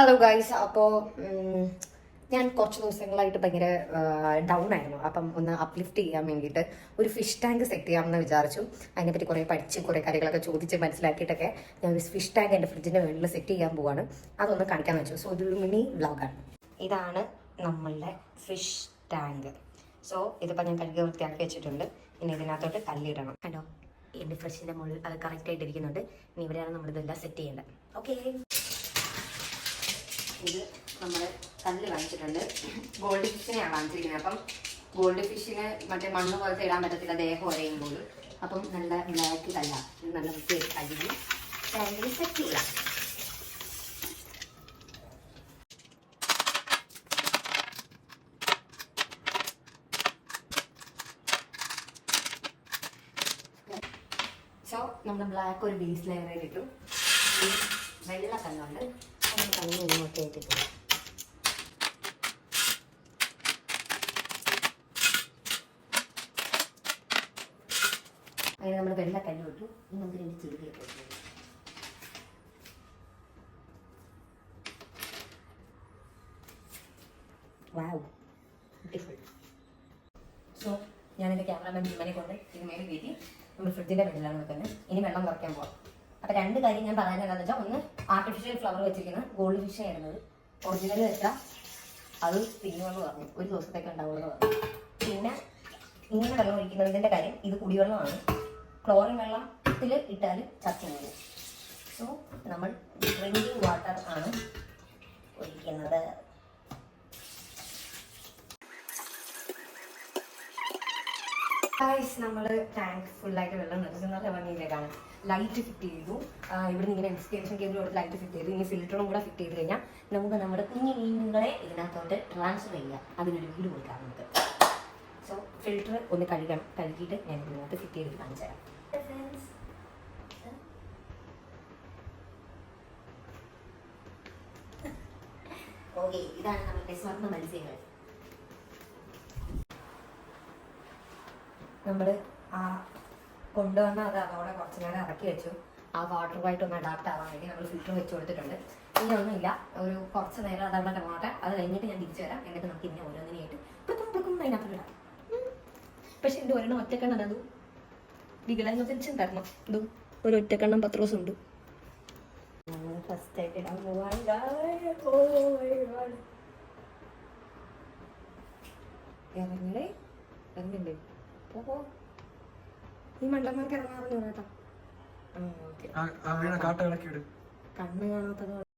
Hello guys അപ്പോൾ ഞാൻ കുറച്ച് ദിവസങ്ങളായിട്ട് ഭയങ്കര ഡൗൺ ആയിരുന്നു. അപ്പം ഒന്ന് അപ്ലിഫ്റ്റ് ചെയ്യാൻ വേണ്ടിയിട്ട് ഒരു ഫിഷ് ടാങ്ക് സെറ്റ് ചെയ്യാമെന്ന് വിചാരിച്ചു. അതിനെപ്പറ്റി കുറേ പഠിച്ച് കുറേ കാര്യങ്ങളൊക്കെ ചോദിച്ച് മനസ്സിലാക്കിയിട്ടൊക്കെ ഞാൻ ഒരു ഫിഷ് ടാങ്ക് എന്റെ ഫ്രിഡ്ജിന്റെ മുകളിൽ സെറ്റ് ചെയ്യാൻ പോവാണ്. അതൊന്ന് കാണിക്കാൻ വെച്ചു. സോ ഇതൊരു മിനി വ്ളോഗാണ് ഇതാണ് നമ്മളുടെ ഫിഷ് ടാങ്ക് സോ ഇതിപ്പോൾ ഞാൻ കഴുകി വൃത്തിയാക്കി വെച്ചിട്ടുണ്ട്. ഇനി ഇതിനകത്തോട്ട് കല്ലിടണം ഹലോ എന്റെ ഫ്രിഡ്ജിന്റെ മുകളിൽ അത് കറക്റ്റായിട്ട് ഇരിക്കുന്നുണ്ട് ഇനി ഇവിടെയാണ് നമ്മളിതെല്ലാം സെറ്റ് ചെയ്യേണ്ടത്. ഓക്കെ ഇത് നമ്മൾ കല്ല് വാങ്ങിച്ചിട്ടുണ്ട്. ഗോൾഡ് ഫിഷിനെയാണ് വാങ്ങിച്ചിരിക്കുന്നത് അപ്പം ഗോൾഡ് ഫിഷിന് മറ്റേ മണ്ണ് പോലത്തെ ഇടാൻ പറ്റത്തില്ല ദേഹം ഒരയുമ്പോൾ അപ്പം നല്ല ബ്ലാക്ക് കല്ല. നല്ല വൃത്തിയായിട്ട് കഴുകി ടാങ്കിൽ സെറ്റ് സോ നമ്മൾ ബ്ലാക്ക് ഒരു ബേസ് ലെയറിൽ ഇട്ടു. വെള്ള കല്ലുണ്ട്. ഇട്ടിട്ടു അങ്ങനെ നമ്മൾ വെള്ള കല്ല് ഇട്ടു ഇനി നമുക്ക് രണ്ട് ഇട്ടു വാവ് സോ ഞാൻ എന്റെ ക്യാമറമാൻ ഭീമനെ കൊണ്ട് ഇതിന് മേലെ കയറ്റി നമ്മൾ ഫ്രിഡ്ജിന്റെ വെള്ളിലാണ് വെക്കുന്നത്. ഇനി വെള്ളം കുറയ്ക്കാൻ പോകാം അപ്പോൾ രണ്ട് കാര്യം ഞാൻ പറയാൻ എന്താണെന്ന് വെച്ചാൽ ഒന്ന് ആർട്ടിഫിഷ്യൽ ഫ്ലവർ വെച്ചിരിക്കുന്ന ഗോൾഡ് ഫിഷ് ആയിരുന്നത് ഒറിജിനൽ വെച്ചാൽ അത് തിന്നുമെന്ന് പറഞ്ഞു. ഒരു ദിവസത്തേക്ക് ഉണ്ടാവുമെന്ന് പറഞ്ഞു. പിന്നെ ഇങ്ങനെ വെള്ളം ഒഴിക്കുന്നതിന്റെ കാര്യം ഇത് കുടിവെള്ളമാണ്. ക്ലോറിൻ വെള്ളത്തിൽ ഇട്ടാൽ ചത്തു സോ നമ്മൾ ഡ്രിങ്കിങ് വാട്ടർ ആണ് ഒഴിക്കുന്നത്. ഗൈസ് നമ്മൾ ടാങ്ക് ഫുള്ളായിട്ട് വെള്ളം നിറച്ച് നല്ല ഭംഗിയിലേക്കാണ്. ലൈറ്റ് ഫിറ്റ് ചെയ്തു. ഇവിടെ ഇവിടുന്ന് ഇങ്ങനെ എക്സ്റ്റൻഷൻ കേബിളോട് ലൈറ്റ് ഫിറ്റ് ചെയ്തു. ഇനി ഫിൽറ്ററും കൂടെ ഫിറ്റ് ചെയ്ത് കഴിഞ്ഞാൽ നമുക്ക് നമ്മുടെ കുഞ്ഞു മീനുകളെ ഇതിനകത്തോട്ട് ട്രാൻസ്ഫർ ചെയ്യാം. അതിനൊരു വീട് കൊടുക്കാം നമുക്ക്. സോ ഫിൽറ്റർ ഒന്ന് കഴുകണം. കഴുകിയിട്ട് ഞാൻ ഇതിനകത്ത് ഫിറ്റ് ചെയ്ത് കാണിച്ചു തരാം. ഓക്കെ ഇതാണ് നമ്മുടെ സ്വർണ മത്സ്യങ്ങൾ. നമ്മൾ ആ കൊണ്ടുവന്ന അത് അതോടെ കുറച്ച് നേരം ഇറക്കി വെച്ചു. ആ വാട്ടറുമായിട്ട് ഒന്ന് അഡാപ്റ്റ് ആവാൻ വേണ്ടി നമ്മൾ ഫിൽറ്റർ വെച്ച് കൊടുത്തിട്ടുണ്ട്. ഇനി ഒന്നുമില്ല. ഒരു കുറച്ച് നേരം അതവിടെ കിടന്നോട്ടെ അത് കഴിഞ്ഞിട്ട് ഞാൻ തിരിച്ചു വരാം. എന്നിട്ട് നമുക്ക് ഇനി ഓരോന്നിനെയായിട്ട് പുക്കും അതിനകത്ത് ഇടാം. പക്ഷെ എന്റെ ഒരെണ്ണം ഒറ്റക്കെണ്ണം അതും വികലാംഗ പെൻഷൻ തരണം. ഇതും ഒരു ഒറ്റക്കെണ്ണം പത്ത് ദിവസം ഉണ്ട് ഫസ്റ്റ് ആയിട്ട് ഇടാൻ പോവാൻ. ഇറങ്ങണേ ഇറങ്ങണ്ടേ ഓഹോ ഈ കണ്ണ് കാണാത്തത്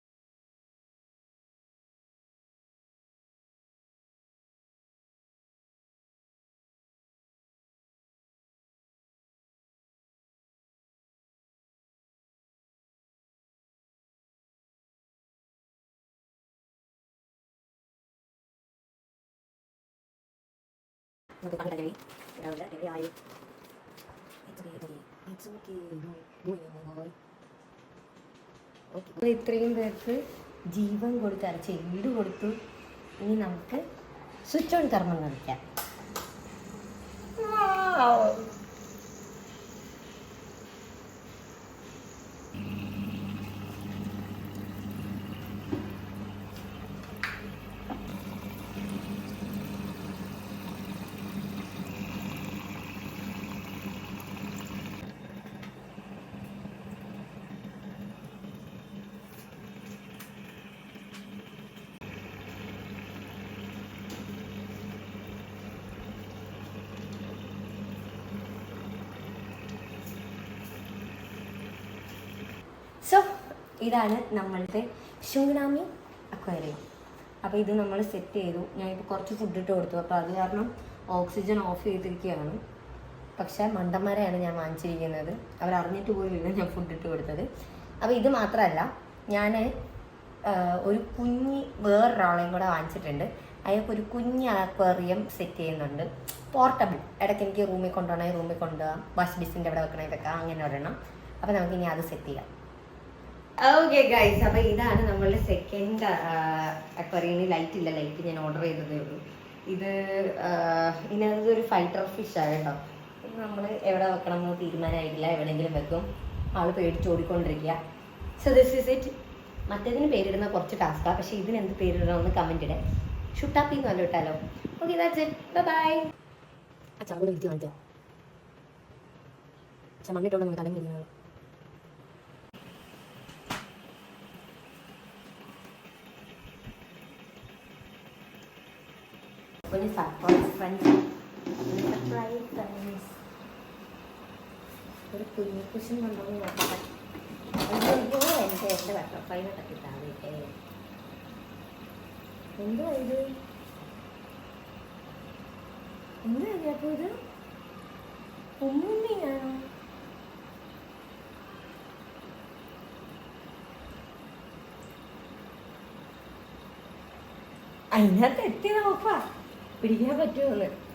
ഓക്കെ ഇത്രയും പേർക്ക് ജീവൻ കൊടുത്ത് അരച്ച് ഈട് കൊടുത്തു ഇനി നമുക്ക് സ്വിച്ച് ഓൺ കർമ്മം കളിക്കാം സോ ഇതാണ് നമ്മളുടെ ഷൂനാമി അക്വേറിയം അപ്പോൾ ഇത് നമ്മൾ സെറ്റ് ചെയ്തു. ഞാനിപ്പോൾ കുറച്ച് ഫുഡ് ഇട്ട് കൊടുത്തു. അപ്പോൾ അത് കാരണം ഓക്സിജൻ ഓഫ് ചെയ്തിരിക്കുകയാണ്. പക്ഷേ മണ്ടന്മാരെയാണ് ഞാൻ വാങ്ങിച്ചിരിക്കുന്നത്. അവർ അറിഞ്ഞിട്ട് പോലുമില്ല ഞാൻ ഫുഡ് ഇട്ട് കൊടുത്തത്. അപ്പോൾ ഇത് മാത്രമല്ല ഞാൻ ഒരു കുഞ്ഞി വേറൊരാളെയും കൂടെ വാങ്ങിച്ചിട്ടുണ്ട്. അയാൾക്ക് ഒരു കുഞ്ഞ് അക്വേറിയം സെറ്റ് ചെയ്യുന്നുണ്ട്. പോർട്ടബിൾ ഇടയ്ക്ക് എനിക്ക് റൂമിൽ കൊണ്ടുപോകണമെങ്കിൽ റൂമിൽ കൊണ്ടുപോകാം. വാഷ് ബിസിന്റെ അവിടെ വെക്കണമെങ്കിൽ വെക്കാം അങ്ങനെ ഒരെണ്ണം. അപ്പോൾ നമുക്ക് ഇനി അത് സെറ്റ് ചെയ്യാം. ഓക്കെ ഗൈസ് അപ്പൊ ഇതാണ് നമ്മളുടെ സെക്കൻഡ് അക്വറിയണി ലൈറ്റ് ഇല്ല. ലൈറ്റ് ഞാൻ ഓർഡർ ചെയ്തതേ ഉള്ളൂ. ഇത് ഇതിനകത്ത് ഒരു ഫൈറ്റർ ഫിഷ് ആണ് കേട്ടോ. നമ്മൾ എവിടെ വെക്കണം എന്ന് തീരുമാനമായിട്ടില്ല. എവിടെയെങ്കിലും വെക്കും. ആൾ പേടിച്ച് ഓടിക്കൊണ്ടിരിക്കുക. സോ ദിസ് ഇസ് ഇറ്റ് മറ്റേതിന് പേരിടുന്ന കുറച്ച് ടാസ്കാണ് പക്ഷേ ഇതിന് എന്ത് പേരിടണമെന്ന് കമന്റ് ഇടേ. ഷുട്ടാപ്പി എന്ന് പറഞ്ഞു ഇട്ടാലോ. ഓക്കെ ദാറ്റ്സ് ഇറ്റ് ബൈ അച്ഛാ കൂടെ ഇരുത്തി കാണിക്കാം. അച്ഛാ മണ്ണിട്ടുള്ള നമുക്ക് ഒരു സർപ്രൈസ് ഫ്രണ്ട്സ് ഒരു സർപ്രൈസ് ഫ്രണ്ട്സ് ഒരു കുഞ്ഞു കുശും കൊണ്ടുപോയി നോക്കട്ടെ അയ്യോ അയ്യോ എന്റെ എന്റെ ബട്ടർഫ്ലൈനെ തട്ടിട്ടാവിട്ടേ എന്തുവാ ഇത് എന്താ അപ്പൊ ഇത് ഉമ്മുണ്ണിയാണോ അതിനകത്ത് എത്തി നോക്കാ പിടിക്കാൻ പറ്റുമെന്ന്.